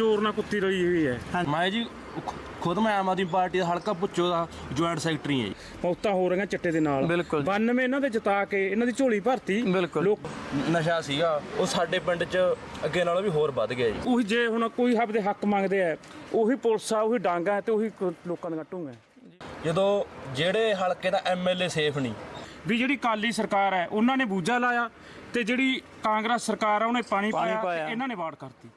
ਚੋਰ ਨਾਲ ਕੁੱਤੀ ਰਲੀ ਹੋਈ ਹੈ। ਮੈਂ ਜੀ ਖੁ- ਖੁਦ ਮੈਂ ਆਮ ਆਦਮੀ ਪਾਰਟੀ ਦਾ ਹਲਕਾ ਪੁੱਛੋ ਦਾ ਜੁਆਇੰਟ ਸੈਕਟਰੀ ਹਾਂ ਜੀ। ਮੌਤਾਂ ਹੋ ਰਹੀਆਂ ਚਿੱਟੇ ਦੇ ਨਾਲ। ਬਿਲਕੁਲ। 92 ਇਹਨਾਂ ਦੇ ਜਿਤਾ ਕੇ ਇਹਨਾਂ ਦੀ ਝੋਲੀ ਭਰਤੀ। ਬਿਲਕੁਲ। ਲੋਕ ਨਸ਼ਾ ਸੀਗਾ ਉਹ ਸਾਡੇ ਪਿੰਡ 'ਚ ਅੱਗੇ ਨਾਲੋਂ ਵੀ ਹੋਰ ਵੱਧ ਗਿਆ ਜੀ। ਉਹੀ ਜੇ ਹੁਣ ਕੋਈ ਆਪਦੇ ਹੱਕ ਮੰਗਦੇ ਆ ਉਹੀ ਪੁਲਿਸ ਆ ਉਹੀ ਡਾਂਗਾ ਹੈ ਤੇ ਉਹੀ ਕ- ਲੋਕਾਂ ਦੀਆਂ ਟੂੰਗਾ ਜਦੋਂ ਜਿਹੜੇ ਹਲਕੇ ਦਾ ਐਮਐਲਏ ਸੇਫ ਨਹੀਂ। ਵੀ ਜਿਹੜੀ ਕਾਲੀ ਸਰਕਾਰ ਹੈ ਉਹਨਾਂ ਨੇ ਬੂਝਾ ਲਾਇਆ ਤੇ ਜਿਹੜੀ ਕਾਂਗਰਸ ਸਰਕਾਰ ਆ ਉਹਨੇ ਪਾਣੀ ਪਾਇਆ। ਇਹਨਾਂ ਨੇ ਵਾੜ ਕਰਤੀ।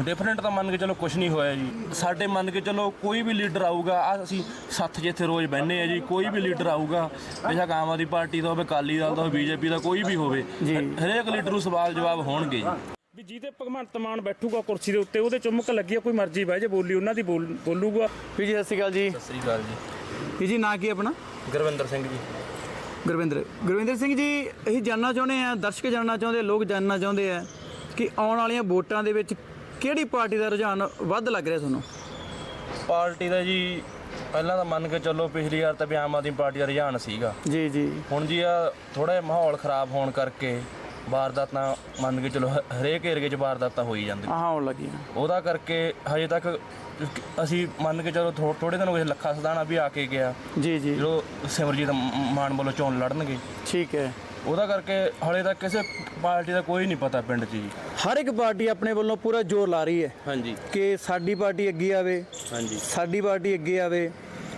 ਡਿਫਰੈਂਟ ਤਾਂ ਮੰਨ ਕੇ ਚਲੋ ਕੁਝ ਨਹੀਂ ਹੋਇਆ ਜੀ। ਸਾਡੇ ਮੰਨ ਕੇ ਚਲੋ ਕੋਈ ਵੀ ਲੀਡਰ ਆਊਗਾ ਆ ਅਸੀਂ ਸੱਥ ਜਿੱਥੇ ਰੋਜ਼ ਬਹਿੰਦੇ ਆ ਜੀ ਕੋਈ ਵੀ ਲੀਡਰ ਆਊਗਾ ਬੇਸ਼ੱਕ ਆਮ ਆਦਮੀ ਪਾਰਟੀ ਦਾ ਹੋਵੇ ਕਾਲੀ ਦਲ ਦਾ ਹੋਵੇ ਬੀਜੇਪੀ ਦਾ ਕੋਈ ਵੀ ਹੋਵੇ ਜੀ। ਹਰੇਕ ਲੀਡਰ ਨੂੰ ਸਵਾਲ ਜਵਾਬ ਹੋਣਗੇ ਜੀ। ਵੀ ਜਿਹਦੇ ਭਗਵੰਤ ਮਾਨ ਬੈਠੂਗਾ ਕੁਰਸੀ ਦੇ ਉੱਤੇ ਉਹਦੇ ਚੁੰਮਕ ਲੱਗੀ ਆ ਕੋਈ ਮਰਜ਼ੀ ਬਹਿ ਜੇ ਬੋਲੀ ਉਹਨਾਂ ਦੀ ਬੋਲ- ਬੋਲੂਗਾ। ਵੀ ਜੀ ਸਤਿ ਸ਼੍ਰੀ ਅਕਾਲ ਜੀ। ਸਤਿ ਸ੍ਰੀ ਅਕਾਲ ਜੀ। ਵੀ ਜੀ ਨਾਂ ਕੀ ਆਪਣਾ? ਗੁਰਵਿੰਦਰ ਸਿੰਘ ਜੀ। ਗੁਰਵਿੰਦਰ। ਗੁਰਵਿੰਦਰ ਸਿੰਘ ਜੀ ਅਸੀਂ ਜਾਨਣਾ ਚਾਹੁੰਦੇ ਆ ਦਰਸ਼ਕ ਜਾਨਣਾ ਚਾਹੁੰਦੇ ਲੋਕ ਜਾਨਣਾ ਚਾਹੁੰਦੇ ਆ ਕਿ ਆਉਣ ਵਾਲੀਆਂ ਵੋਟਾਂ ਦੇ ਵਿੱਚ ਕਿਹੜੀ ਪਾਰਟੀ ਦਾ ਰੁਝਾਨ ਵੱਧ ਲੱਗ ਰਿਹਾ ਤੁਹਾਨੂੰ? ਪਾਰਟੀ ਦਾ ਜੀ ਪਹਿਲਾਂ ਤਾਂ ਮੰਨ ਕੇ ਚੱਲੋ ਪਿਛਲੀ ਵਾਰ ਤਾਂ ਵੀ ਆਮ ਆਦਮੀ ਪਾਰਟੀ ਦਾ ਰੁਝਾਨ ਸੀਗਾ। ਜੀ ਜੀ। ਹੁਣ ਜੀ ਆ ਥੋੜਾ ਜਿਹਾ ਮਾਹੌਲ ਖਰਾਬ ਹੋਣ ਕਰਕੇ ਵਾਰਦਾਤਾਂ ਮੰਨ ਕੇ ਚਲੋ ਹ- ਹਰੇਕ ਏਰੀਏ 'ਚ ਵਾਰਦਾਤਾਂ ਹੋਈ ਜਾਂਦੀਆਂ। ਆਹ ਆਉਣ ਲੱਗੀਆਂ। ਉਹਦਾ ਕਰਕੇ ਹਜੇ ਤੱਕ ਅਸੀਂ ਮੰਨ ਕੇ ਚਲੋ ਥੋੜੇ ਦਿਨ ਹੋ ਗਏ ਲੱਖਾ ਸਦਾਣਾ ਵੀ ਆ ਕੇ ਗਿਆ। ਜੀ ਜੀ। ਜਦੋਂ ਸਿਮਰਜੀਤ ਮਾਨ ਵੱਲੋਂ ਚੋਣ ਲੜਨਗੇ। ਠੀਕ ਹੈ। ਉਹਦਾ ਕਰਕੇ ਹਲੇ ਤੱਕ ਕਿਸੇ ਪਾਰਟੀ ਦਾ ਕੋਈ ਨਹੀਂ ਪਤਾ ਪਿੰਡ 'ਚ ਜੀ। ਹਰ ਇੱਕ ਪਾਰਟੀ ਆਪਣੇ ਵੱਲੋਂ ਪੂਰਾ ਜ਼ੋਰ ਲਾ ਰਹੀ ਹੈ ਹਾਂਜੀ। ਕਿ ਸਾਡੀ ਪਾਰਟੀ ਅੱਗੇ ਆਵੇ ਹਾਂਜੀ। ਸਾਡੀ ਪਾਰਟੀ ਅੱਗੇ ਆਵੇ।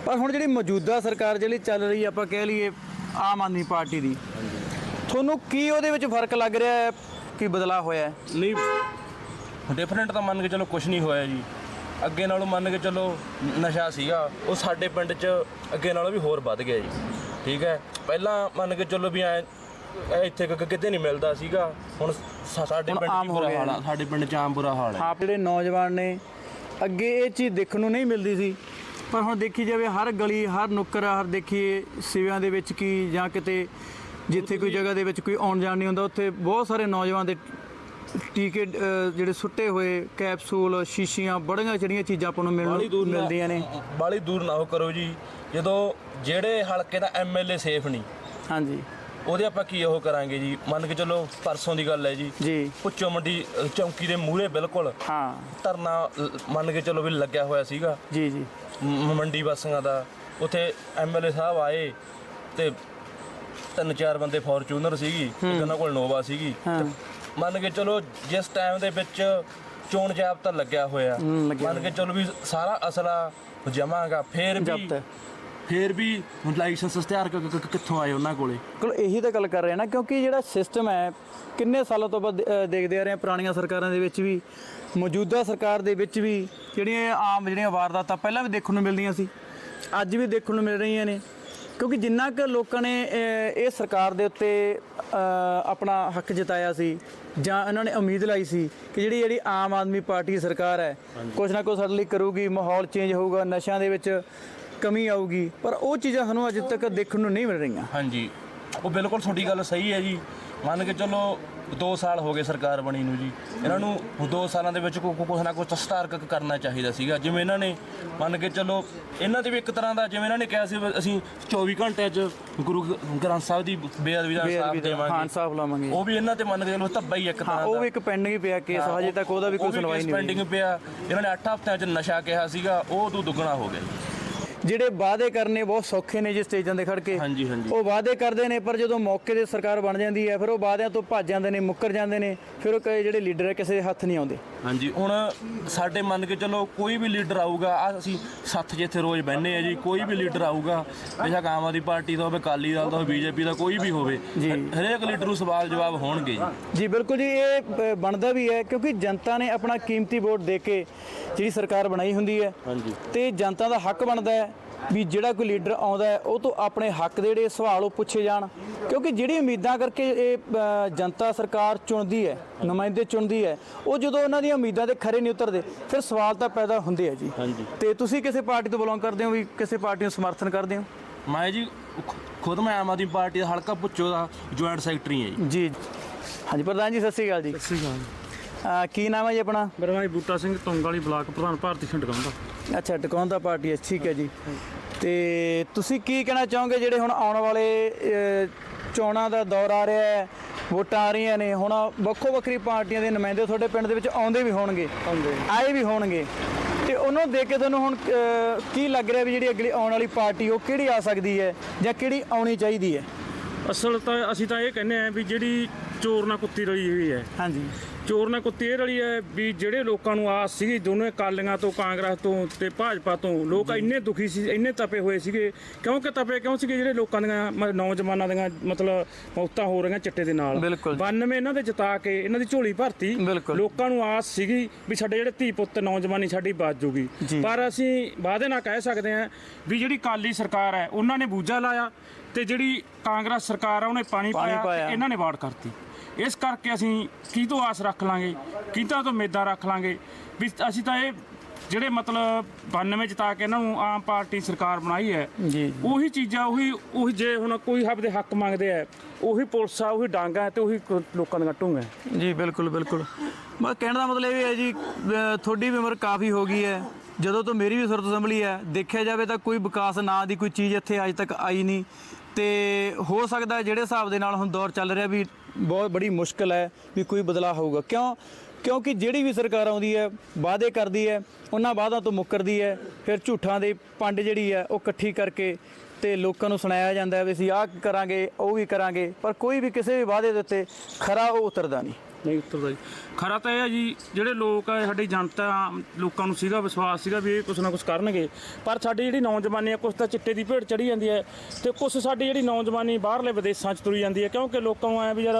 ਪਰ ਹੁਣ ਜਿਹੜੀ ਮੌਜੂਦਾ ਸਰਕਾਰ ਜਿਹੜੀ ਚੱਲ ਰਹੀ ਹੈ, ਆਪਾਂ ਕਹਿ ਲਈਏ ਆਮ ਆਦਮੀ ਪਾਰਟੀ ਦੀ ਤੁਹਾਨੂੰ ਕੀ ਉਹਦੇ ਵਿੱਚ ਫ਼ਰਕ ਲੱਗ ਰਿਹਾ ਹੈ? ਕੀ ਬਦਲਾਅ ਹੋਇਆ ਹੈ? ਨਹੀਂ ਡਿਫਰੈਂਟ ਤਾਂ ਮੰਨ ਕੇ ਚਲੋ ਕੁਝ ਨਹੀਂ ਹੋਇਆ ਜੀ। ਅੱਗੇ ਨਾਲੋਂ ਮੰਨ ਕੇ ਚਲੋ ਨਸ਼ਾ ਸੀਗਾ ਉਹ ਸਾਡੇ ਪਿੰਡ 'ਚ ਅੱਗੇ ਨਾਲੋਂ ਵੀ ਹੋਰ ਵੱਧ ਗਿਆ ਜੀ। ਠੀਕ ਹੈ? ਪਹਿਲਾਂ ਮੰਨ ਕੇ ਚਲੋ ਵੀ ਐ ਇੱਥੇ ਕ- ਕਿਤੇ ਨਹੀਂ ਮਿਲਦਾ ਸੀਗਾ। ਹੁਣ ਸਾ- ਸਾਡੇ ਹੁਣ ਪਿੰਡ 'ਚ ਆਮ ਹੀ ਹੋ ਬੁਰਾ ਗਿਆ। ਹਾਲ ਆ ਸਾਡੇ ਪਿੰਡ 'ਚ ਆਮ ਬੁਰਾ ਹਾਲ ਹੈ ਆਪ ਜਿਹੜੇ ਨੌਜਵਾਨ ਨੇ ਅੱਗੇ ਇਹ ਚੀਜ਼ ਦੇਖਣ ਨੂੰ ਨਹੀਂ ਮਿਲਦੀ ਸੀ। ਪਰ ਹੁਣ ਦੇਖੀ ਜਾਵੇ ਹਰ ਗਲੀ ਹਰ ਨੁੱਕਰ ਹਰ ਦੇਖੀਏ ਸਿਵਿਆਂ ਦੇ ਵਿੱਚ ਕੀ ਜਾਂ ਕਿਤੇ ਜਿੱਥੇ ਕੋਈ ਜਗ੍ਹਾ ਦੇ ਵਿੱਚ ਕੋਈ ਆਉਣ ਜਾਣ ਨਹੀਂ ਹੁੰਦਾ ਉੱਥੇ ਬਹੁਤ ਸਾਰੇ ਨੌਜਵਾਨ ਦੇ ਟੀਕੇ ਅਹ, ਜਿਹੜੇ ਸੁੱਟੇ ਹੋਏ ਕੈਪਸੂਲ ਸ਼ੀਸ਼ੀਆਂ ਬੜੀਆਂ ਜਿਹੜੀਆਂ ਚੀਜ਼ਾਂ ਆਪਾਂ ਨੂੰ ਬਾਹਲੀ ਮਿਲਣ ਦੂਰ ਨਾ- ਮਿਲਦੀਆਂ ਨੇ। ਬਾਹਲੀ ਦੂਰ ਨਾ ਉਹ ਕਰੋ ਜੀ। ਜਦੋਂ ਜਿਹੜੇ ਹਲਕੇ ਦਾ ਐਮਐਲਏ ਸੇਫ ਨਹੀਂ ਹਾਂਜੀ। ਉਹਦੇ ਆਪਾਂ ਕੀ ਉਹ ਕਰਾਂਗੇ ਜੀ? ਮੰਨ ਕੇ ਚਲੋ ਪਰਸੋਂ ਦੀ ਗੱਲ ਹੈ ਜੀ। ਜੀ। ਪੁੱਚੋ ਮੰਡੀ ਅ, ਚੌਂਕੀ ਦੇ ਮੂਹਰੇ ਬਿਲਕੁਲ। ਹਾਂ। ਧਰਨਾ ਲ- ਮੰਨ ਕੇ ਚਲੋ ਵੀ ਲੱਗਿਆ ਹੋਇਆ ਸੀਗਾ। ਜੀ ਜੀ। ਮ- ਮੰਡੀ ਵਾਸੀਆਂ ਦਾ। ਉੱਥੇ ਐਮਐਲਏ ਸਾਹਿਬ ਆਏ ਤੇ ਤਿੰਨ ਚਾਰ ਬੰਦੇ ਫੋਰਚੂਨਰ ਸੀਗੀ ਇੱਕ ਉਹਨਾਂ ਕੋਲ ਨੋਵਾ ਸੀਗੀ। ਹਾਂ। ਤੇ ਮੰਨ ਕੇ ਚਲੋ ਜਿਸ ਟਾਈਮ ਦੇ ਵਿੱਚ ਚੋਣ ਜਾਬਤਾ ਲੱਗਿਆ ਹੋਇਆ। ਹੂੰ, ਲੱਗਿਆ ਮੰਨ ਕੇ ਚਲੋ ਵੀ ਸਾਰਾ ਅਸਲਾ ਜਮਾਗਾ। ਫੇਰ ਵੀ ਜ਼ਬਤ। ਫੇਰ ਵੀ ਹੁਣ ਲਾਇਸੈਂਸ ਇਸ਼ਤਿਹਾਰ ਕ- ਕ- ਕਿੱਥੋਂ ਆਏ ਉਹਨਾਂ ਕੋਲੇ? ਕੋਲ ਇਹੀ ਤਾਂ ਗੱਲ ਕਰ ਰਹੇ ਨਾ ਕਿਉਂਕਿ ਜਿਹੜਾ ਸਿਸਟਮ ਹੈ ਕਿੰਨੇ ਸਾਲਾਂ ਤੋਂ ਬਾਅਦ ਦੇਖਦੇ ਆ ਰਹੇ ਹਾਂ ਪੁਰਾਣੀਆਂ ਸਰਕਾਰਾਂ ਦੇ ਵਿੱਚ ਵੀ ਮੌਜੂਦਾ ਸਰਕਾਰ ਦੇ ਵਿੱਚ ਵੀ ਜਿਹੜੀਆਂ ਆਮ ਜਿਹੜੀਆਂ ਵਾਰਦਾਤਾਂ ਪਹਿਲਾਂ ਵੀ ਦੇਖਣ ਨੂੰ ਮਿਲਦੀਆਂ ਸੀ ਅੱਜ ਵੀ ਦੇਖਣ ਨੂੰ ਮਿਲ ਰਹੀਆਂ ਨੇ। ਕਿਉਂਕਿ ਜਿੰਨਾ ਕੁ ਲੋਕਾਂ ਨੇ ਇਹ ਸਰਕਾਰ ਦੇ ਉੱਤੇ ਆਪਣਾ ਹੱਕ ਜਤਾਇਆ ਸੀ ਜਾਂ ਇਹਨਾਂ ਨੇ ਉਮੀਦ ਲਾਈ ਸੀ ਕਿ ਜਿਹੜੀ ਜਿਹੜੀ ਆਮ ਆਦਮੀ ਪਾਰਟੀ ਦੀ ਸਰਕਾਰ ਹੈ ਕੁਝ ਨਾ ਕੁਝ ਸਾਡੇ ਲਈ ਕਰੂਗੀ ਮਾਹੌਲ ਚੇਂਜ ਹੋਊਗਾ ਨਸ਼ਿਆਂ ਦੇ ਵਿੱਚ ਕਮੀ ਆਊਗੀ ਪਰ ਉਹ ਚੀਜ਼ਾਂ ਸਾਨੂੰ ਅੱਜ ਤੱਕ ਦੇਖਣ ਨੂੰ ਨਹੀਂ ਮਿਲ ਰਹੀਆਂ। ਹਾਂਜੀ। ਉਹ ਬਿਲਕੁਲ ਤੁਹਾਡੀ ਗੱਲ ਸਹੀ ਹੈ ਜੀ। ਮੰਨ ਕੇ ਚੱਲੋ 2 ਸਾਲ ਹੋ ਗਏ ਸਰਕਾਰ ਬਣੀ ਨੂੰ ਜੀ। ਇਹਨਾਂ ਨੂੰ 2 ਸਾਲਾਂ ਦੇ ਵਿੱਚ ਕੋ- ਕੁਛ ਨਾ ਕੁਛ ਸਟਾਰ ਕ- ਕਰਨਾ ਚਾਹੀਦਾ ਸੀਗਾ। ਜਿਵੇਂ ਇਹਨਾਂ ਨੇ ਮੰਨ ਕੇ ਚੱਲੋ ਇਹਨਾਂ ਦੇ ਵੀ ਇੱਕ ਤਰ੍ਹਾਂ ਦਾ ਜਿਵੇਂ ਇਹਨਾਂ ਨੇ ਕਿਹਾ ਸੀ ਅਸੀਂ 24 ਘੰਟਿਆਂ 'ਚ ਗੁਰੂ ਗ੍ਰੰਥ ਸਾਹਿਬ ਦੀ ਬੇਅਦਬੀ ਦਾ ਦਾ ਦੇਵਾਂਗੇ। ਹਾਂ ਇਨਸਾਫ ਲਾਵਾਂਗੇ। ਉਹ ਵੀ ਇਹਨਾਂ ਤੇ ਮੰਨ ਕੇ ਚੱਲੋ ਧੱਬਾ ਹੀ ਇੱਕ ਤਰ੍ਹਾਂ ਉਹ ਦਾ। ਵੀ ਇੱਕ ਪੈਂਡਿੰਗ ਹੀ ਪਿਆ ਕੇਸ ਹਜੇ ਤੱਕ ਉਹਦਾ ਵੀ ਕੋਈ ਸੁਣਵਾਈ ਨਹੀਂ ਪੈਂਡਿੰਗ ਪਿਆ। ਇਹਨਾਂ ਨੇ 8 ਹਫ਼ਤਿਆਂ 'ਚ ਨਸ਼ਾ ਕਿਹਾ ਸੀਗਾ ਉਹ ਤੋਂ ਦੁੱਗਣਾ ਹੋ ਗਿਆ ਜੀ। ਜਿਹੜੇ ਵਾਅਦੇ ਕਰਨੇ ਬਹੁਤ ਸੌਖੇ ਨੇ ਜੀ ਸਟੇਜਾਂ ਤੇ ਖੜ ਕੇ ਹਾਂਜੀ, ਹਾਂਜੀ। ਉਹ ਵਾਅਦੇ ਕਰਦੇ ਨੇ ਪਰ ਜਦੋਂ ਮੌਕੇ ਤੇ ਸਰਕਾਰ ਬਣ ਜਾਂਦੀ ਹੈ ਫਿਰ ਉਹ ਵਾਅਦਿਆਂ ਤੋਂ ਭੱਜ ਜਾਂਦੇ ਨੇ ਮੁੱਕਰ ਜਾਂਦੇ ਨੇ ਫਿਰ ਉਹ ਕਈ ਜਿਹੜੇ ਲੀਡਰ ਹੈ ਕਿਸੇ ਦੇ ਹੱਥ ਨਹੀਂ ਆਉਂਦੇ ਹਾਂਜੀ ਹੁਣ ਸਾਡੇ ਮੰਨ ਕੇ ਚਲੋ ਕੋਈ ਵੀ ਲੀਡਰ ਆਊਗਾ ਆ ਅਸੀਂ ਸੱਥ ਜਿੱਥੇ ਰੋਜ਼ ਬਹਿੰਦੇ ਆ ਜੀ ਕੋਈ ਵੀ ਲੀਡਰ ਆਊਗਾ ਬੇਸ਼ੱਕ ਆਮ ਆਦਮੀ ਪਾਰਟੀ ਦਾ ਹੋਵੇ ਕਾਲੀ ਦਲ ਦਾ ਹੋਵੇ ਬੀਜੇਪੀ ਦਾ ਕੋਈ ਵੀ ਹੋਵੇ ਜੀ। ਹਰੇਕ ਲੀਡਰ ਨੂੰ ਸਵਾਲ ਜਵਾਬ ਹੋਣਗੇ ਜੀ ਜੀ ਬਿਲਕੁਲ ਜੀ ਇਹ ਬਣਦਾ ਵੀ ਹੈ ਕਿਉਂਕਿ ਜਨਤਾ ਨੇ ਆਪਣਾ ਕੀਮਤੀ ਵੋਟ ਦੇ ਕੇ ਜਿਹੜੀ ਸਰਕਾਰ ਬਣਾਈ ਹੁੰਦੀ ਹੈ ਹਾਂਜੀ ਤੇ ਜਨਤਾ ਦਾ ਹੱਕ ਬਣਦਾ ਹੈ ਵੀ ਜਿਹੜਾ ਕੋਈ ਲੀਡਰ ਆਉਂਦਾ ਹੈ ਉਹ ਤੋਂ ਆਪਣੇ ਹੱਕ ਦੇ ਜਿਹੜੇ ਸਵਾਲ ਉਹ ਪੁੱਛੇ ਜਾਣ। ਕਿਉਂਕਿ ਜਿਹੜੀ ਉਮੀਦਾਂ ਕਰਕੇ ਇਹ ਜਨਤਾ ਸਰਕਾਰ ਚੁਣਦੀ ਹੈ ਨੁਮਾਇੰਦੇ ਚੁਣਦੀ ਹੈ ਉਹ ਜਦੋਂ ਉਹਨਾਂ ਦੀਆਂ ਉਮੀਦਾਂ ਦੇ ਖਰੇ ਨਹੀਂ ਉਤਰਦੇ ਫਿਰ ਸਵਾਲ ਤਾਂ ਪੈਦਾ ਹੁੰਦੇ ਆ ਜੀ। ਹਾਂਜੀ। ਤੇ ਤੁਸੀਂ ਕਿਸੇ ਪਾਰਟੀ ਤੋਂ ਬਿਲੋਂਗ ਕਰਦੇ ਹੋ ਵੀ ਕਿਸੇ ਪਾਰਟੀ ਨੂੰ ਸਮਰਥਨ ਕਰਦੇ ਹੋ? ਮੈਂ ਜੀ ਖੁਦ ਮੈਂ ਆਮ ਆਦਮੀ ਪਾਰਟੀ ਦਾ ਹਲਕਾ ਪੁੱਛੋ ਦਾ ਜੁਆਇੰਟ ਸੈਕਟਰੀ ਹਾਂ ਜੀ। ਜੀ। ਹਾਂਜੀ ਪ੍ਰਧਾਨ ਜੀ ਸਤਿ ਸ਼੍ਰੀ ਅਕਾਲ ਜੀ। ਸਹੀ ਗੱਲ ਅ, ਕੀ ਨਾਮ ਹੈ ਜੀ ਆਪਣਾ? ਮੇਰਾ ਨਾਮ ਬੂਟਾ ਸਿੰਘ ਤੁੰਗ ਵਾਲੀ ਬਲਾਕ ਪ੍ਰਧਾਨ ਭਾਰਤੀ ਛੰਡਗਾਂ ਦਾ। ਅੱਛਾ ਟਿਕਾਉਂਦਾ ਪਾਰਟੀ ਹੈ ਠੀਕ ਹੈ ਜੀ। ਤੇ ਤੁਸੀਂ ਕੀ ਕਹਿਣਾ ਚਾਹੋਗੇ ਜਿਹੜੇ ਹੁਣ ਆਉਣ ਵਾਲੇ ਚੋਣਾਂ ਦਾ ਦੌਰ ਆ ਰਿਹਾ ਹੈ ਵੋਟਾਂ ਆ ਰਹੀਆਂ ਨੇ ਹੁਣ ਵੱਖੋ ਵੱਖਰੀ ਪਾਰਟੀਆਂ ਦੇ ਨੁਮਾਇੰਦੇ ਤੁਹਾਡੇ ਪਿੰਡ ਦੇ ਵਿੱਚ ਆਉਂਦੇ ਵੀ ਹੋਣਗੇ ਆਏ ਵੀ ਹੋਣਗੇ। ਤੇ ਉਹਨੂੰ ਦੇਖ ਕੇ ਤੁਹਾਨੂੰ ਹੁਣ ਅਹ, ਕੀ ਲੱਗ ਰਿਹਾ ਵੀ ਜਿਹੜੀ ਅਗਲੀ ਆਉਣ ਵਾਲੀ ਪਾਰਟੀ ਉਹ ਕਿਹੜੀ ਆ ਸਕਦੀ ਹੈ ਜਾਂ ਕਿਹੜੀ ਆਉਣੀ ਚਾਹੀਦੀ ਹੈ? ਅਸਲ ਤਾਂ ਅਸੀਂ ਤਾਂ ਇਹ ਕਹਿੰਦੇ ਆ ਵੀ ਜਿਹੜੀ ਚੋਰ ਨਾਲ ਕੁੱਤੀ ਰਲੀ ਹੋਈ ਹੈ ਹਾਂਜੀ। ਚੋਰ ਨਾਲ ਕੁੱਤੀ ਇਹ ਰਲੀ ਹੈ ਵੀ ਜਿਹੜੇ ਲੋਕਾਂ ਨੂੰ ਆਸ ਸੀਗੀ ਦੋਨੇ ਕਾਲੀਆਂ ਤੋਂ ਕਾਂਗਰਸ ਤੋਂ ਤੇ ਭਾਜਪਾ ਤੋਂ ਲੋਕ ਇੰਨੇ ਦੁਖੀ ਸੀ ਇੰਨੇ ਤਪੇ ਹੋਏ ਸੀਗੇ। ਕਿਉਂਕਿ ਤਪੇ ਕਿਉਂ ਸੀਗੇ ਜਿਹੜੇ ਲੋਕਾਂ ਦੀਆਂ ਨੌਜਵਾਨਾਂ ਦੀਆਂ ਮਤਲਬ ਮੌਤਾਂ ਹੋ ਰਹੀਆਂ ਚਿੱਟੇ ਦੇ ਨਾਲ? ਬਿਲਕੁਲ। 92 ਇਹਨਾਂ ਦੇ ਜਿਤਾ ਕੇ ਇਹਨਾਂ ਦੀ ਝੋਲੀ ਭਰਤੀ। ਲੋਕਾਂ ਨੂੰ ਆਸ ਸੀਗੀ ਵੀ ਸਾਡੇ ਜਿਹੜੇ ਧੀ ਪੁੱਤ ਨੌਜਵਾਨੀ ਸਾਡੀ ਬਚ ਜੂਗੀ। ਪਰ ਅਸੀਂ ਵਾਅਦੇ ਨਾਲ ਕਹਿ ਸਕਦੇ ਹਾਂ ਵੀ ਜਿਹੜੀ ਕਾਲੀ ਸਰਕਾਰ ਹੈ ਉਹਨਾਂ ਨੇ ਬੂਝਾ ਲਾਇਆ ਤੇ ਜਿਹੜੀ ਕਾਂਗਰਸ ਸਰਕਾਰ ਆ ਉਹਨੇ ਪਾਣੀ ਪਾਇਆ। ਇਹਨਾਂ ਨੇ ਵਾੜ ਕਰਤੀ। ਇਸ ਕਰਕੇ ਅਸੀਂ ਕੀ ਤੋਂ ਆਸ ਰੱਖ ਲਾਂਗੇ ਕਿਹਦਾ ਤੋਂ ਮੇਦਾ ਰੱਖ ਲਾਂਗੇ ਵੀ ਅਸੀਂ ਤਾਂ ਇਹ ਜਿਹੜੇ ਮਤਲਬ 92 ਜਿਤਾ ਕੇ ਇਹਨਾਂ ਨੂੰ ਆਮ ਪਾਰਟੀ ਸਰਕਾਰ ਬਣਾਈ ਹੈ। ਉਹੀ ਚੀਜ਼ਾਂ ਉਹੀ ਉਹੀ ਜੇ ਹੁਣ ਕੋਈ ਆਪਦੇ ਹੱਕ ਮੰਗਦੇ ਆ ਉਹੀ ਪੁਲਿਸ ਆ ਉਹੀ ਡਾਂਗਾ ਤੇ ਉਹੀ ਲੋਕਾਂ ਦੀਆਂ ਟੂੰਗਾ ਜੀ ਬਿਲਕੁਲ ਬਿਲਕੁਲ। ਮੈਂ ਕਹਿਣ ਦਾ ਮਤਲਬ ਇਹ ਹੈ ਜੀ ਤੁਹਾਡੀ ਵੀ ਉਮਰ ਕਾਫੀ ਹੋ ਗਈ ਹੈ ਜਦੋਂ ਤੋਂ ਮੇਰੀ ਵੀ ਸੁਰਤ ਸੰਭਲੀ ਹੈ ਦੇਖਿਆ ਜਾਵੇ ਤਾਂ ਕੋਈ ਵਿਕਾਸ ਨਾਂ ਦੀ ਕੋਈ ਚੀਜ਼ ਇੱਥੇ ਅੱਜ ਤੱਕ ਆਈ ਨਹੀਂ। ਤੇ ਹੋ ਸਕਦਾ ਜਿਹੜੇ ਹਿਸਾਬ ਦੇ ਨਾਲ ਹੁਣ ਦੌਰ ਚੱਲ ਰਿਹਾ ਵੀ ਬਹੁਤ ਬੜੀ ਮੁਸ਼ਕਲ ਹੈ ਵੀ ਕੋਈ ਬਦਲਾਅ ਹੋਊਗਾ। ਕਿਉਂ? ਕਿਉਂਕਿ ਜਿਹੜੀ ਵੀ ਸਰਕਾਰ ਆਉਂਦੀ ਹੈ, ਵਾਅਦੇ ਕਰਦੀ ਹੈ, ਉਹਨਾਂ ਵਾਅਦਾ ਤੋਂ ਮੁੱਕਰਦੀ ਹੈ, ਫਿਰ ਝੂਠਾਂ ਦੇ ਪੰਡ ਜਿਹੜੀ ਹੈ, ਉਹ ਇਕੱਠੀ ਕਰਕੇ ਤੇ ਲੋਕਾਂ ਨੂੰ ਸੁਣਾਇਆ ਜਾਂਦਾ ਵੀ ਅਸੀਂ ਆਹ ਕਰਾਂਗੇ, ਉਹ ਵੀ ਕਰਾਂਗੇ, ਪਰ ਕੋਈ ਵੀ ਕਿਸੇ ਵੀ ਵਾਅਦੇ ਦੇ ਉੱਤੇ ਖਰਾ ਉਹ ਉਤਰਦਾ ਨਹੀਂ। ਨਹੀਂ ਉੱਤਰਦਾ ਜੀ। ਖਰਾ ਤਾਂ ਇਹ ਹੈ ਜੀ ਜਿਹੜੇ ਲੋਕ ਆ ਸਾਡੀ ਜਨਤਾ ਲੋਕਾਂ ਨੂੰ ਸੀਗਾ ਵਿਸ਼ਵਾਸ ਸੀਗਾ ਵੀ ਇਹ ਕੁਛ ਨਾ ਕੁਛ ਕਰਨਗੇ। ਪਰ ਸਾਡੀ ਜਿਹੜੀ ਨੌਜਵਾਨੀ ਆ ਕੁਛ ਤਾਂ ਚਿੱਟੇ ਦੀ ਭੇਡ ਚੜੀ ਜਾਂਦੀ ਹੈ ਤੇ ਕੁਛ ਸਾਡੀ ਜਿਹੜੀ ਨੌਜਵਾਨੀ ਬਾਹਰਲੇ ਵਿਦੇਸ਼ਾਂ 'ਚ ਤੁਰੀ ਜਾਂਦੀ ਹੈ। ਕਿਉਂਕਿ ਲੋਕਾਂ ਨੂੰ ਐ ਵੀ ਯਾਰ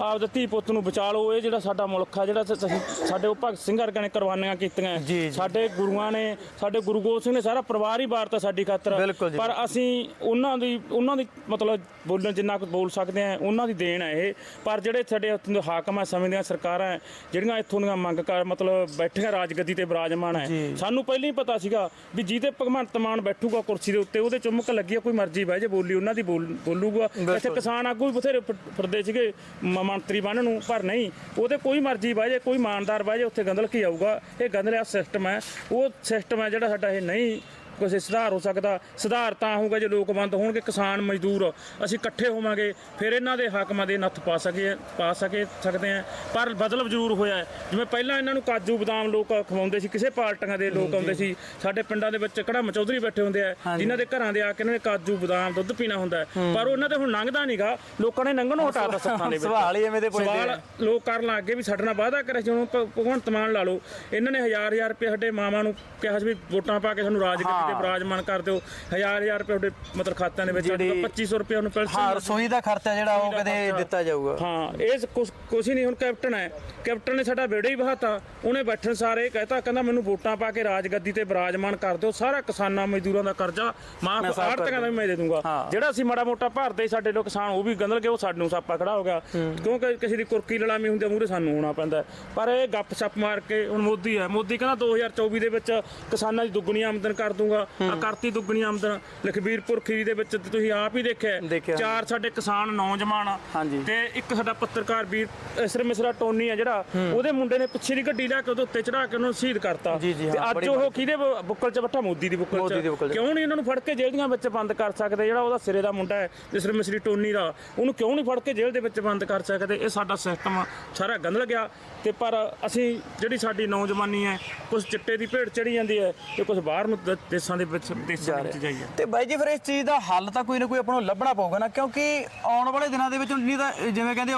ਆਪਦੇ ਧੀ ਪੁੱਤ ਨੂੰ ਬਚਾ ਲਓ ਇਹ ਜਿਹੜਾ ਸਾਡਾ ਮੁਲਕ ਆ ਜਿਹੜਾ ਸਾਡੇ ਉਹ ਭਗਤ ਸਿੰਘ ਵਰਗਿਆਂ ਨੇ ਕੁਰਬਾਨੀਆਂ ਕੀਤੀਆਂ। ਸਾਡੇ ਗੁਰੂਆਂ ਨੇ ਸਾਡੇ ਗੁਰੂ ਗੋਬਿੰਦ ਸਿੰਘ ਨੇ ਸਾਰਾ ਪਰਿਵਾਰ ਹੀ ਵਾਰਤਾ ਸਾਡੀ ਖਾਤਰ। ਪਰ ਅਸੀਂ ਉਹਨਾਂ ਦੀ ਉਹਨਾਂ ਦੀ ਮਤਲਬ ਬੋਲਣ ਜਿੰਨਾ ਕੁ ਬੋਲ ਸਕਦੇ ਆ ਉਹਨਾਂ ਦੀ ਦੇਣ ਹੈ ਇਹ। ਪਰ ਜਿਹੜੇ ਸਾਡੇ ਹਾਕਮ ਆ ਸਮੇਂ ਦੀਆਂ ਸਰਕਾਰਾਂ ਜਿਹੜੀਆਂ ਇੱਥੋਂ ਦੀਆਂ ਮੰਗ ਕਰ ਮਤਲਬ ਬੈਠੀਆਂ ਰਾਜਗੱਦੀ ਤੇ ਬਿਰਾਜਮਾਨ ਹੈ। ਸਾਨੂੰ ਪਹਿਲਾਂ ਹੀ ਪਤਾ ਸੀਗਾ ਵੀ ਜਿਹਦੇ ਭਗਵੰਤ ਮਾਨ ਬੈਠੂਗਾ ਕੁਰਸੀ ਦੇ ਉੱਤੇ ਉਹਦੇ ਚੁੰਮਕ ਲੱਗੀ ਆ ਕੋਈ ਮਰਜ਼ੀ ਬਹਿ ਜੇ ਬੋਲੀ ਉਹਨਾਂ ਦੀ ਬੋਲ- ਬੋਲੂਗਾ। ਇੱਥੇ ਕਿਸਾਨ ਆਗੂ ਵੀ ਬਥੇਰੇ ਫਿਰਦੇ ਸੀਗੇ ਮੰਤਰੀ ਬਣਨ ਨੂੰ ਪਰ ਨਹੀਂ ਉਹਦੇ ਕੋਈ ਮਰਜ਼ੀ ਬਹਿ ਜੇ ਕੋਈ ਇਮਾਨਦਾਰ ਬਹਿ ਜੇ ਉੱਥੇ ਗੰਦਲ ਕੀ ਆਊਗਾ। ਇਹ ਗੰਦਲਿਆ ਸਿਸਟਮ ਹੈ। ਉਹ ਸਿਸਟਮ ਹੈ ਜਿਹੜਾ ਸਾਡਾ ਇਹ ਨਹੀਂ ਕਿਸੇ ਸੁਧਾਰ ਹੋ ਸਕਦਾ ਸੁਧਾਰ ਤਾਂ ਹੋਊਗਾ ਜੇ ਲੋਕ ਬੰਦ ਹੋਣਗੇ ਕਿਸਾਨ ਮਜ਼ਦੂਰ ਅਸੀਂ ਇਕੱਠੇ ਹੋਵਾਂਗੇ ਫਿਰ ਇਹਨਾਂ ਦੇ ਹਾਕਮਾਂ ਦੇ ਨੱਥ ਪਾ ਸਕੇ ਪਾ ਸਕੇ ਸਕਦੇ ਆ ਪਰ ਬਦਲਵ ਜ਼ਰੂਰ ਹੋਇਆ। ਜਿਵੇਂ ਪਹਿਲਾਂ ਇਹਨਾਂ ਨੂੰ ਕਾਜੂ ਬਦਾਮ ਲੋਕ ਖਵਾਉਂਦੇ ਸੀ ਕਿਸੇ ਪਾਰਟੀਆਂ ਦੇ ਲੋਕ ਆਉਂਦੇ ਸੀ ਸਾਡੇ ਪਿੰਡਾਂ ਦੇ ਵਿੱਚ ਕਿਹੜਾ ਮਚੌਧਰੀ ਬੈਠੇ ਹੁੰਦੇ ਆ ਜਿਨ੍ਹਾਂ ਦੇ ਘਰਾਂ ਦੇ ਆ ਕੇ ਇਹਨਾਂ ਨੇ ਕਾਜੂ ਬਦਾਮ ਦੁੱਧ ਪੀਣਾ ਹੁੰਦਾ। ਪਰ ਉਹਨਾਂ ਤੇ ਹੁਣ ਲੰਘਦਾ ਨਹੀਂਗਾ ਲੋਕਾਂ ਨੇ ਲੰਘਣੋਂ ਹਟਾਤਾ ਸੱਤਾਂ ਦੇ ਵਿੱਚ ਸਵਾਲ ਹੀ ਐਵੇਂ ਦੇ ਪੁੱਛਦੇ ਸਵਾਲ। ਲੋਕ ਕਰਨ ਲੱਗ ਗਏ ਵੀ ਸਾਡੇ ਨਾਲ ਵਾਅਦਾ ਕਰਿਆ ਸੀ ਹੁਣ ਭਗਵੰਤ ਮਾਨ ਲਾ ਲਓ ਇਹਨਾਂ ਨੇ ਹਜ਼ਾਰ ਹਜ਼ਾਰ ਰੁਪਏ ਸਾਡੇ ਮਾਵਾਂ ਨੂੰ ਕਿਹਾ ਸੀ ਵੀ ਵੋਟਾਂ ਪਾ ਕੇ ਸਾਨੂੰ ਰਾਜਗੱਦੀ ਤੇ ਬਰਾਜਮਾਨ ਕਰ ਦਿਓ ਹਜ਼ਾਰ ਹਜ਼ਾਰ ਰੁਪਏ ਤੁਹਾਡੇ ਮਤਲਬ ਖਾਤਿਆਂ ਦੇ ਵਿੱਚ ਜਿਹੜੀ- 2500 ਰੁਪਏ ਉਹਨੂੰ ਹਾਂ ਪੈਨਸ਼ਨ ਰਸੋਈ ਦਾ ਖਰਚਾ ਜਿਹੜਾ ਉਹ ਕਦੇ ਦਿੱਤਾ ਜਾਊਗਾ। ਹਾਂ ਇਹ ਕੁਛ ਕੁਛ ਹੀ ਨਹੀਂ ਹੁਣ ਕੈਪਟਨ ਹੈ। ਕੈਪਟਨ ਨੇ ਸਾਡਾ ਵਿਹੜਾ ਹੀ ਬਹਾਤਾ ਉਹਨੇ ਬੈਠਣ ਸਾਰੇ ਕਹਿਤਾ ਕਹਿੰਦਾ ਮੈਨੂੰ ਵੋਟਾਂ ਪਾ ਕੇ ਰਾਜਗੱਦੀ ਤੇ ਬਰਾਜਮਾਨ ਕਰ ਦਿਓ ਸਾਰਾ ਕਿਸਾਨਾਂ ਮਜ਼ਦੂਰਾਂ ਦਾ ਕਰਜ਼ਾ ਮਾਫ ਮੈਂ ਸਾਫ਼ ਕਰ ਆੜਤੀਆਂ ਦਾ ਵੀ ਮੈਂ ਦੇ ਦੂੰਗਾ। ਹਾਂ। ਜਿਹੜਾ ਅਸੀਂ ਮਾੜਾ ਮੋਟਾ ਭਰਦੇ ਸੀ ਸਾਡੇ ਲੋਕ ਕਿਸਾਨ ਉਹ ਵੀ ਗੰਦਲ ਕੇ ਉਹ ਸਾਡੇ ਨੂੰ ਸਾਪਾ ਖੜਾ ਹੋ ਗਿਆ। ਕਿਉਂਕਿ ਕਿਸੇ ਦੀ ਕੁਰਕੀ ਲੜਾਮੀ ਹੁੰਦੀ ਮੂਰੇ ਸਾਨੂੰ ਹੋਣਾ ਪੈਂਦਾ ਹੈ। ਪਰ ਇਹ ਗੱਪ ਛੱਪ ਮਾਰ ਕੇ ਹੁਣ ਮੋਦੀ ਹੈ। ਮੋਦੀ ਕਹਿੰਦਾ 2024 ਦੇ ਵਿੱਚ ਕਿਸਾਨਾਂ ਦੀ ਦੁੱਗਣੀ ਆਮਦਨ ਕਰ ਦੂੰਗਾ। ਆ ਕਰਤੀ ਦੁੱਗਣੀ ਆਮਦਨ। ਲਖਬੀਰਪੁਰ ਖੀਰੀ ਦੇ ਵਿੱਚ ਤੇ ਤੁਸੀਂ ਆਪ ਹੀ ਦੇਖਿਆ। ਚਾਰ ਸਾਡੇ ਕਿਸਾਨ ਨੌਜਵਾਨ ਆ। ਤੇ ਇੱਕ ਸਾਡਾ ਪੱਤਰਕਾਰ ਵੀਰ ਇਸਰ ਮਿਸਰਾ ਟੋਨੀ ਆ ਜਿਹੜਾ ਉਹਦੇ ਮੁੰਡੇ ਨੇ ਪਿੱਛੇ ਦੀ ਗੱਡੀ ਲੈ ਕੇ ਉਹਦੇ ਉੱਤੇ ਚੜਾ ਕੇ ਉਹਨੂੰ ਸ਼ਹੀਦ ਕਰਤਾ। ਤੇ ਅੱਜ ਉਹ ਕਿਹਦੇ ਬੁੱਕਲ 'ਚ ਬੱਠਾ ਮੋਦੀ ਦੀ ਬੁੱਕਲ 'ਚ। ਕਿਉਂ ਨਹੀਂ ਇਹਨਾਂ ਨੂੰ ਫੜ ਕੇ ਜੇਲ੍ਹਾਂ ਵਿੱਚ ਬੰਦ ਕਰ ਸਕਦੇ? ਜਿਹੜਾ ਉਹਦਾ ਸਿਰੇ ਦਾ ਮੁੰਡਾ ਹੈ ਜਿਸਰ ਮਿਸਰੀ ਟੋਨੀ ਦਾ ਉਹਨੂੰ ਕਿਉਂ ਨਹੀਂ ਫੜ ਕੇ ਜੇਲ੍ਹ ਦੇ ਵਿੱਚ ਬੰਦ ਕਰ ਸਕਦੇ? ਇਹ ਸਾਡਾ ਸਿਸਟਮ ਸਾਰਾ ਗੰਦਲ ਗਿਆ। ਤੇ ਪਰ ਅਸੀਂ ਜਿਹੜੀ ਸਾਡੀ ਨੌਜਵਾਨੀ ਹੈ ਕੁਝ ਚਿੱਟੇ ਦੀ ਭੇਡ ਚੜੀ ਜਾਂਦੀ ਹੈ ਤੇ ਕੁਝ ਬਾਹਰ ਨੂੰ ਦ- ਦੇਸ਼ਾਂ ਦੇ ਵਿੱਚ ਦੇਸ਼ਾਂ ਦੇ ਵਿੱਚ ਜਾਈਏ। ਤੇ ਬਾਈ ਜੀ ਫਿਰ ਇਸ ਚੀਜ਼ ਦਾ ਹੱਲ ਤਾਂ ਕੋਈ ਨਾ ਕੋਈ ਆਪਾਂ ਨੂੰ ਲੱਭਣਾ ਪਊਗਾ ਨਾ ਕਿਉਂਕਿ ਆਉਣ ਵਾਲੇ ਦਿਨਾਂ ਦੇ ਵਿੱਚ ਨਹੀਂ ਤਾਂ ਜਿਵੇਂ ਕਹਿੰਦੇ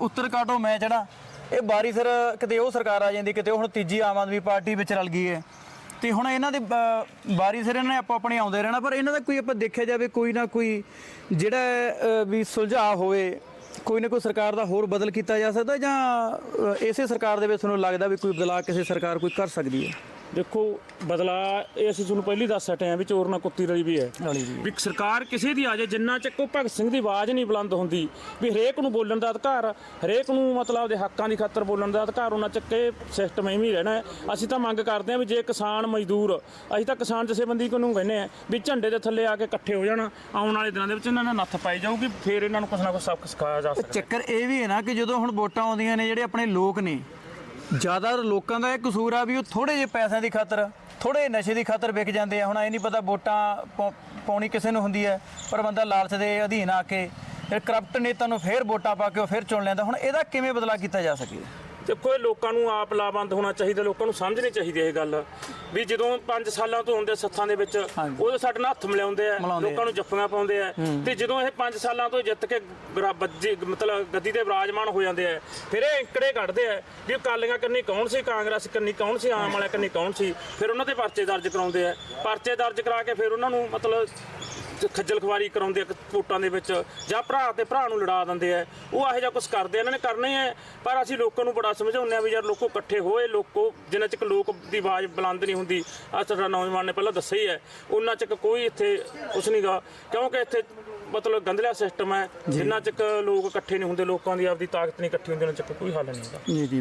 ਉੱਤਰ ਕਾਟੋ ਮੈਂ ਜਿਹੜਾ ਇਹ ਬਾਰੀ ਸਿਰ ਕਿਤੇ ਉਹ ਸਰਕਾਰ ਆ ਜਾਂਦੀ ਕਿਤੇ ਉਹ ਹੁਣ ਤੀਜੀ ਆਮ ਆਦਮੀ ਪਾਰਟੀ ਵਿੱਚ ਰਲ ਗਈ ਹੈ ਤੇ ਹੁਣ ਇਹਨਾਂ ਦੇ ਬਾਰੀ ਸਿਰ ਇਹਨਾਂ ਨੇ ਆਪੋ ਆਪਣੇ ਆਉਂਦੇ ਰਹਿਣਾ ਪਰ ਇਹਨਾਂ ਦਾ ਕੋਈ ਆਪਾਂ ਦੇਖਿਆ ਜਾਵੇ ਕੋਈ ਨਾ ਕੋਈ ਜਿਹੜਾ ਵੀ ਸੁਲਝਾਅ ਹੋਵੇ ਕੋਈ ਨਾ ਕੋਈ ਸਰਕਾਰ ਦਾ ਹੋਰ ਬਦਲ ਕੀਤਾ ਜਾ ਸਕਦਾ ਜਾਂ ਇਸੇ ਸਰਕਾਰ ਦੇ ਵਿੱਚ ਤੁਹਾਨੂੰ ਲੱਗਦਾ ਵੀ ਕੋਈ ਬਦਲਾਅ ਕਿਸੇ ਸਰਕਾਰ ਕੋਈ ਕਰ ਸਕਦੀ ਹੈ? ਦੇਖੋ ਬਦਲਾ ਇਹ ਅਸੀਂ ਤੁਹਾਨੂੰ ਪਹਿਲੀ ਦੱਸ ਹਟੇ ਆ ਵੀ ਚੋਰ ਨਾਲ ਕੁੱਤੀ ਰਲੀ ਵੀ ਹੈ। ਰਲੀ ਵੀ। ਸਰਕਾਰ ਕਿਸੇ ਦੀ ਆ ਜਾਏ ਜਿੰਨਾ ਚੱਕ ਭਗਤ ਸਿੰਘ ਦੀ ਆਵਾਜ਼ ਨਹੀਂ ਬੁਲੰਦ ਹੁੰਦੀ ਵੀ ਹਰੇਕ ਨੂੰ ਬੋਲਣ ਦਾ ਅਧਿਕਾਰ ਹਰੇਕ ਨੂੰ ਮਤਲਬ ਆਪਦੇ ਹੱਕਾਂ ਦੀ ਖਾਤਰ ਬੋਲਣ ਦਾ ਅਧਿਕਾਰ ਉਹਨਾਂ ਚੱਕ ਸਿਸਟਮ ਐਵੇਂ ਹੀ ਰਹਿਣਾ ਅਸੀਂ ਤਾਂ ਮੰਗ ਕਰਦੇ ਹਾਂ ਵੀ ਜੇ ਕਿਸਾਨ ਮਜ਼ਦੂਰ ਅਸੀਂ ਤਾਂ ਕਿਸਾਨ ਜਥੇਬੰਦੀ ਨੂੰ ਕਹਿੰਦੇ ਆ ਵੀ ਝੰਡੇ ਦੇ ਥੱਲੇ ਆ ਕੇ ਇਕੱਠੇ ਹੋ ਜਾਣ ਆਉਣ ਵਾਲੇ ਦਿਨਾਂ ਦੇ ਵਿੱਚ ਇਹਨਾਂ ਨਾਲ ਨੱਥ ਪਾਈ ਜਾਊਗੀ ਫਿਰ ਇਹਨਾਂ ਨੂੰ ਕੁਛ ਨਾ ਕੁਛ ਸਬਕ ਸਿਖਾਇਆ ਜਾ ਸਕਦਾ ਚੱਕਰ ਇਹ ਵੀ ਹੈ ਨਾ ਕਿ ਜਦੋਂ ਹੁਣ ਵੋਟਾਂ ਆਉਂਦੀਆਂ ਨੇ ਜਿਹੜੇ ਆਪਣੇ ਲੋਕ ਨੇ ਜ਼ਿਆਦਾਤਰ ਲੋਕਾਂ ਦਾ ਇਹ ਕਸੂਰ ਆ ਵੀ ਉਹ ਥੋੜੇ ਜਿਹੇ ਪੈਸਿਆਂ ਦੀ ਖਾਤਰ ਥੋੜੇ ਨਸ਼ੇ ਦੀ ਖਾਤਰ ਵਿਕ ਜਾਂਦੇ ਆ। ਹੁਣ ਇਹ ਨਹੀਂ ਪਤਾ ਵੋਟਾਂ ਪਾਉ- ਪਾਉਣੀ ਕਿਸੇ ਨੂੰ ਹੁੰਦੀ ਹੈ, ਪਰ ਬੰਦਾ ਲਾਲਚ ਦੇ ਅਧੀਨ ਆ ਕੇ ਇਹ ਕਰਪਟ ਨੇਤਾ ਨੂੰ ਫੇਰ ਵੋਟਾਂ ਪਾ ਕੇ ਉਹ ਫੇਰ ਚੁਣ ਲੈਂਦਾ। ਹੁਣ ਇਹਦਾ ਕਿਵੇਂ ਬਦਲਾਅ ਕੀਤਾ ਜਾ ਸਕੇ? ਦੇਖੋ ਇਹ ਲੋਕਾਂ ਨੂੰ ਆਪ ਲਾਬੰਦ ਹੋਣਾ ਚਾਹੀਦਾ ਲੋਕਾਂ ਨੂੰ ਸਮਝਣੀ ਚਾਹੀਦੀ ਇਹ ਗੱਲ ਵੀ ਜਦੋਂ 5 ਸਾਲਾਂ ਤੋਂ ਹੁੰਦੇ ਸੱਥਾਂ ਦੇ ਵਿੱਚ। ਉਦੋਂ ਸਾਡੇ ਨਾਲ ਹੱਥ ਮਿਲਾਉਂਦੇ ਆ। ਲੋਕਾਂ ਨੂੰ ਜੱਫੀਆਂ ਪਾਉਂਦੇ ਆ ਤੇ ਜਦੋਂ ਇਹ 5 ਸਾਲਾਂ ਤੋਂ ਜਿੱਤ ਕੇ ਮਤਲਬ ਗੱਦੀ ਤੇ ਵਿਰਾਜਮਾਨ ਹੋ ਜਾਂਦੇ ਆ ਫਿਰ ਇਹ ਇੰਕੜੇ ਕੱਢਦੇ ਆ ਵੀ ਅਕਾਲੀਆਂ ਕੰਨੀ ਕੌਣ ਸੀ ਕਾਂਗਰਸ ਕੰਨੀ ਕੌਣ ਸੀ ਆਮ ਵਾਲਿਆਂ ਕੰਨੀ ਕੌਣ ਸੀ ਫਿਰ ਉਹਨਾਂ ਤੇ ਪਰਚੇ ਦਰਜ ਕਰਾਉਂਦੇ ਆ ਪਰਚੇ ਦਰਜ ਕਰਾ ਕੇ ਫਿਰ ਉਹਨਾਂ ਨੂੰ ਮਤਲਬ ਖੱਜਲ ਖਵਾਰੀ ਕਰਾਉਂਦੇ ਆ ਕੋਟਾਂ ਦੇ ਵਿੱਚ ਜਾਂ ਭਰਾ ਤੇ ਭਰਾ ਨੂੰ ਲੜਾ ਦਿੰਦੇ ਆ। ਉਹ ਇਹੋ ਜਿਹਾ ਕੁਝ ਕਰਦੇ ਆ ਇਹਨਾਂ ਨੇ ਕਰਨਾ ਹੈ ਪਰ ਅਸੀਂ ਲੋਕਾਂ ਨੂੰ ਬੜਾ ਸਮਝਾਉਂਦੇ ਆ ਵੀ ਯਾਰ ਲੋਕੋ ਇਕੱਠੇ ਹੋਏ ਲੋਕੋ ਜਿੰਨਾ ਚਿਕ ਲੋਕ ਦੀ ਆਵਾਜ਼ ਬੁਲੰਦ ਨਹੀਂ ਹੁੰਦੀ ਆ ਸਾਡਾ ਨੌਜਵਾਨ ਨੇ ਪਹਿਲਾਂ ਦੱਸਿਆ ਹੀ ਹੈ। ਉਹਨਾਂ ਚਿਕ ਕੋਈ ਇੱਥੇ ਕੁਝ ਨਹੀਂਗਾ ਕਿਉਂਕਿ ਇੱਥੇ ਮਤਲਬ ਗੰਦਲਾ ਸਿਸਟਮ ਹੈ ਜਿੰਨਾ ਚਿਕ ਲੋਕ ਇਕੱਠੇ ਨਹੀਂ ਹੁੰਦੇ ਲੋਕਾਂ ਦੀ ਆਪਦੀ ਤਾਕਤ ਨਹੀਂ ਇਕੱਠੀ ਹੁੰਦੀ ਉਹਨਾਂ ਚਿਕ ਕੋਈ ਹੱਲ ਨਹੀਂ ਹੁੰਦਾ। ਜੀ ਜੀ।